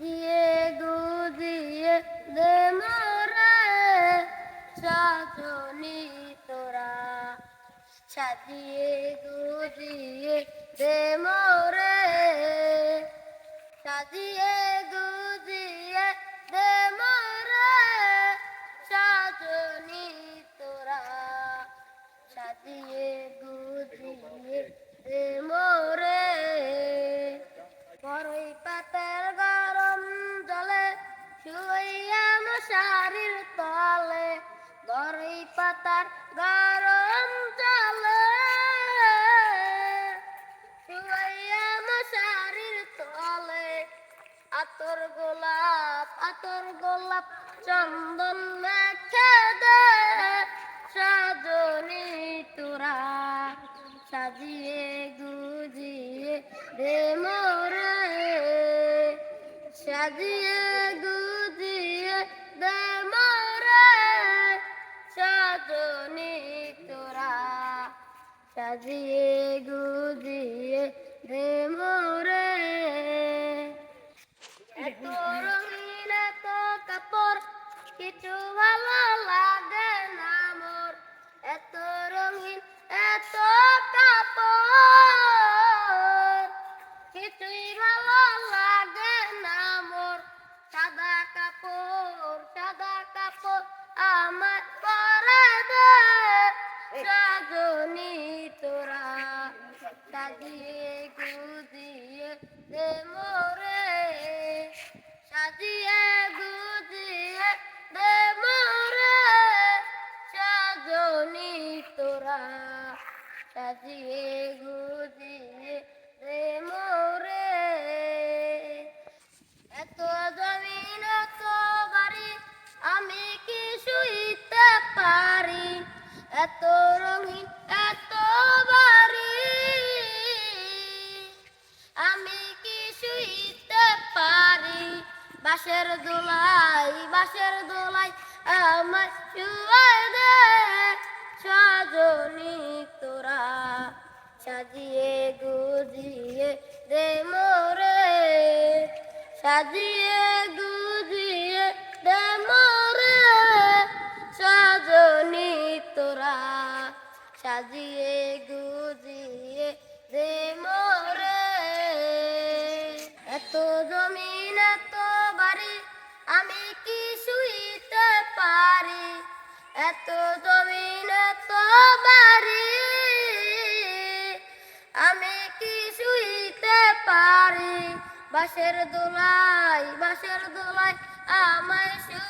দিয়ে গুজিয়ে দে মোরে সাজনি তোরা। সাজিয়ে গুজিয়ে দে মোরে। মশারির তলে বড়ই পাতার গরম জলে। মশারির তলে, আতর গোলাপ আতর গোলাপ চন্দন মেখে দে। সাজনি তোরা সাজিয়ে গুজিয়ে দে মোরে। সাজিয়ে সাজিয়ে গুজিয়ে দে মোরে এত রঙিন এত কাপড়, কিছু ভালো লাগে না মোর। এত রঙিন এত কাপড় সাজনি তোরা সাজিয়ে গুজিয়ে দে মোরে। সাজিয়ে গুজিয়ে দে মোরে সাজনি তোরা সাজিয়ে গুজিয়ে এত রঙিন, এত বাড়ি আমি কি শুইতে পারি? বাসের দোলাই বাসের দোলাই আমার শুয়াই দে। সাজনি তোরা সাজিয়ে গুজিয়ে দে মোরে। সাজিয়ে গুজিয়ে সাজিয়ে গুজিয়ে দে মোরে। এত জমিন, এত বাড়ি, আমি কি শুইতে পারি? এত জমিন, এত বাড়ি, আমি কি শুইতে পারি? বাসের দোলাই বাসের দোলাই আমায় শুয়াই